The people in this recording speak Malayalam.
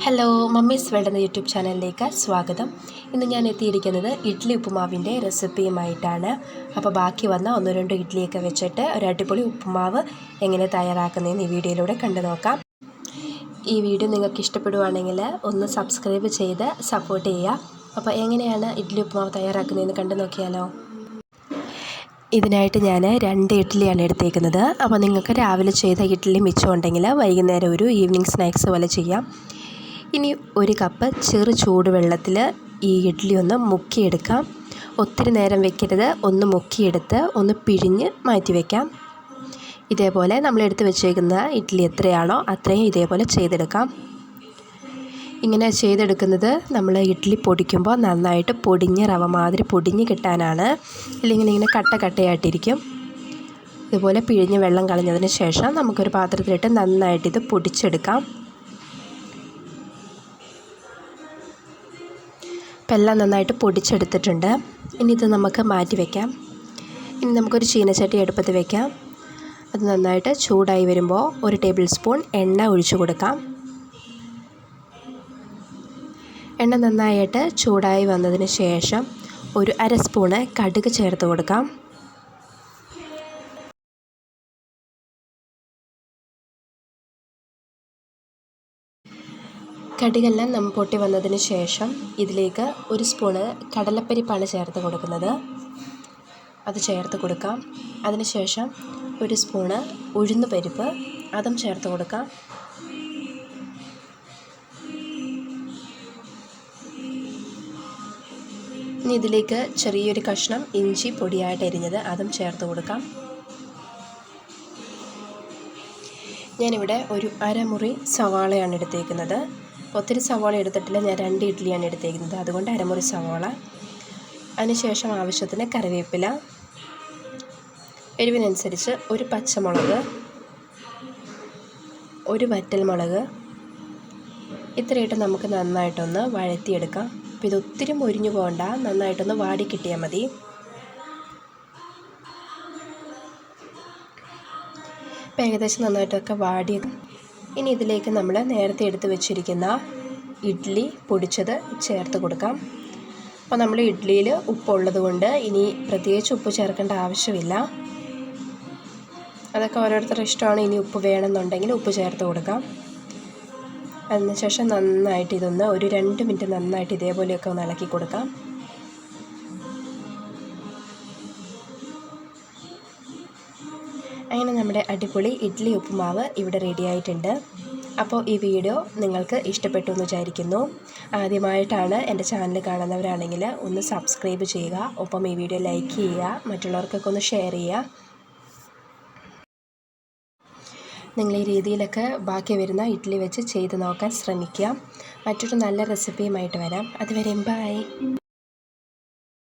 ഹലോ മമ്മീസ് വേൾഡ് എന്ന യൂട്യൂബ് ചാനലിലേക്ക് സ്വാഗതം. ഇന്ന് ഞാൻ എത്തിയിരിക്കുന്നത് ഇഡ്ഡലി ഉപ്പുമാവിന്റെ റെസിപ്പിയുമായിട്ടാണ്. അപ്പോൾ ബാക്കി വന്ന ഒന്ന് രണ്ട് ഇഡ്ഡലിയൊക്കെ വെച്ചിട്ട് ഒരു അടിപൊളി ഉപ്പുമാവ് എങ്ങനെ തയ്യാറാക്കുന്നതെന്ന് ഈ വീഡിയോയിലൂടെ കണ്ടു നോക്കാം. ഈ വീഡിയോ നിങ്ങൾക്ക് ഇഷ്ടപ്പെടുവാണെങ്കിൽ ഒന്ന് സബ്സ്ക്രൈബ് ചെയ്ത് സപ്പോർട്ട് ചെയ്യുക. അപ്പോൾ എങ്ങനെയാണ് ഇഡ്ഡലി ഉപ്പുമാവ് തയ്യാറാക്കുന്നതെന്ന് കണ്ടു നോക്കിയാലോ? ഇതിനായിട്ട് ഞാൻ രണ്ട് ഇഡ്ഡലിയാണ് എടുത്തേക്കുന്നത്. അപ്പോൾ നിങ്ങൾക്ക് രാവിലെ ചെയ്ത ഇഡ്ഡലി മിച്ചമുണ്ടെങ്കിൽ വൈകുന്നേരം ഒരു ഈവനിങ് സ്നാക്സ് പോലെ ചെയ്യാം. ഇനി ഒരു കപ്പ് ചെറു ചൂടുവെള്ളത്തിൽ ഈ ഇഡ്ഡലി ഒന്ന് മുക്കിയെടുക്കാം. ഒത്തിരി നേരം വെക്കരുത്. ഒന്ന് മുക്കിയെടുത്ത് ഒന്ന് പിഴിഞ്ഞ് മാറ്റി വയ്ക്കാം ഇതേപോലെ നമ്മൾ എടുത്ത് വെച്ചേക്കുന്ന ഇഡ്ഡലി എത്രയാണോ അത്രയും ഇതേപോലെ ചെയ്തെടുക്കാം. ഇങ്ങനെ ചെയ്തെടുക്കുന്നത് നമ്മൾ ഇഡ്ഡലി പൊടിക്കുമ്പോൾ നന്നായിട്ട് പൊടിഞ്ഞ് റവ മാതിരി പൊടിഞ്ഞ് കിട്ടാനാണ്. ഇല്ലെങ്കിൽ ഇങ്ങനെ കട്ട കട്ടയായിട്ടിരിക്കും. ഇതുപോലെ പിഴിഞ്ഞ് വെള്ളം കളഞ്ഞതിന് ശേഷം നമുക്കൊരു പാത്രത്തിലിട്ട് നന്നായിട്ട് ഇത് പൊടിച്ചെടുക്കാം. ഇപ്പം എല്ലാം നന്നായിട്ട് പൊടിച്ചെടുത്തിട്ടുണ്ട്. ഇനി ഇത് നമുക്ക് മാറ്റി വയ്ക്കാം ഇനി നമുക്കൊരു ചീനച്ചട്ടി അടുപ്പത്ത് വയ്ക്കാം അത് നന്നായിട്ട് ചൂടായി വരുമ്പോൾ ഒരു ടേബിൾ സ്പൂൺ എണ്ണ ഒഴിച്ചു കൊടുക്കാം. എണ്ണ നന്നായിട്ട് ചൂടായി വന്നതിന് ശേഷം ഒരു അര സ്പൂണ് കടുക് ചേർത്ത് കൊടുക്കാം. കടുകെല്ലാം നമ്മൾ പൊട്ടി വന്നതിന് ശേഷം ഇതിലേക്ക് ഒരു സ്പൂണ് കടലപ്പരിപ്പാണ് ചേർത്ത് കൊടുക്കുന്നത്. അത് ചേർത്ത് കൊടുക്കാം. അതിനുശേഷം ഒരു സ്പൂണ് ഉഴുന്ന് പരിപ്പ് അതും ചേർത്ത് കൊടുക്കാം. ഇനി ഇതിലേക്ക് ചെറിയൊരു കഷ്ണം ഇഞ്ചി പൊടിയായിട്ട് എരിഞ്ഞത് അതും ചേർത്ത് കൊടുക്കാം. ഞാനിവിടെ ഒരു അരമുറി സവാളയാണ് എടുത്തേക്കുന്നത്. ഒത്തിരി സവാള എടുത്തിട്ടില്ല. ഞാൻ രണ്ട് ഇഡ്ഡലിയാണ് എടുത്തേക്കുന്നത്. അതുകൊണ്ട് അരമുറി സവാള. അതിനുശേഷം ആവശ്യത്തിന് കറിവേപ്പില. എരിവിനനുസരിച്ച് ഒരു പച്ചമുളക് ഒരു വറ്റൽ മുളക് ഇത്രയിട്ട് നമുക്ക് നന്നായിട്ടൊന്ന് വഴറ്റിയെടുക്കാം. അപ്പോൾ ഇത് ഒത്തിരി മുരിഞ്ഞു പോകണ്ട. നന്നായിട്ടൊന്ന് വാടി കിട്ടിയാൽ മതി. ഇപ്പം ഏകദേശം നന്നായിട്ടൊക്കെ വാടി ഇനി ഇതിലേക്ക് നമ്മൾ നേരത്തെ എടുത്ത് വെച്ചിരിക്കുന്ന ഇഡ്ഡലി പൊടിച്ചത് ചേർത്ത് കൊടുക്കാം. അപ്പോൾ നമ്മൾ ഇഡ്ഡലിയിൽ ഉപ്പുള്ളത് കൊണ്ട് ഇനി പ്രത്യേകിച്ച് ഉപ്പ് ചേർക്കേണ്ട ആവശ്യമില്ല. അതൊക്കെ ഓരോരുത്തരുടെ ഇഷ്ടമാണ്. ഇനി ഉപ്പ് വേണമെന്നുണ്ടെങ്കിൽ ഉപ്പ് ചേർത്ത് കൊടുക്കാം. അതിനുശേഷം നന്നായിട്ട് ഇതൊന്ന് ഒരു രണ്ട് മിനിറ്റ് നന്നായിട്ട് ഇതേപോലെയൊക്കെ ഒന്ന് ഇളക്കി കൊടുക്കാം. അങ്ങനെ നമ്മുടെ അടിപൊളി ഇഡ്ഡലി ഉപ്പുമാവ് ഇവിടെ റെഡി ആയിട്ടുണ്ട്. അപ്പോൾ ഈ വീഡിയോ നിങ്ങൾക്ക് ഇഷ്ടപ്പെട്ടു എന്ന് വിചാരിക്കുന്നു. ആദ്യമായിട്ടാണ് എന്റെ ചാനൽ കാണുന്നവരാണെങ്കിൽ ഒന്ന് സബ്സ്ക്രൈബ് ചെയ്യുക. ഒപ്പം ഈ വീഡിയോ ലൈക്ക് ചെയ്യുക. മറ്റുള്ളവർക്കൊക്കെ ഒന്ന് ഷെയർ ചെയ്യുക. നിങ്ങൾ ഈ രീതിയിലൊക്കെ ബാക്കി വരുന്ന ഇഡ്ഡലി വെച്ച് ചെയ്ത് നോക്കാൻ ശ്രമിക്കുക. മറ്റൊരു നല്ല റെസിപ്പിയുമായിട്ട് വരാം. അതുവരെ ബൈ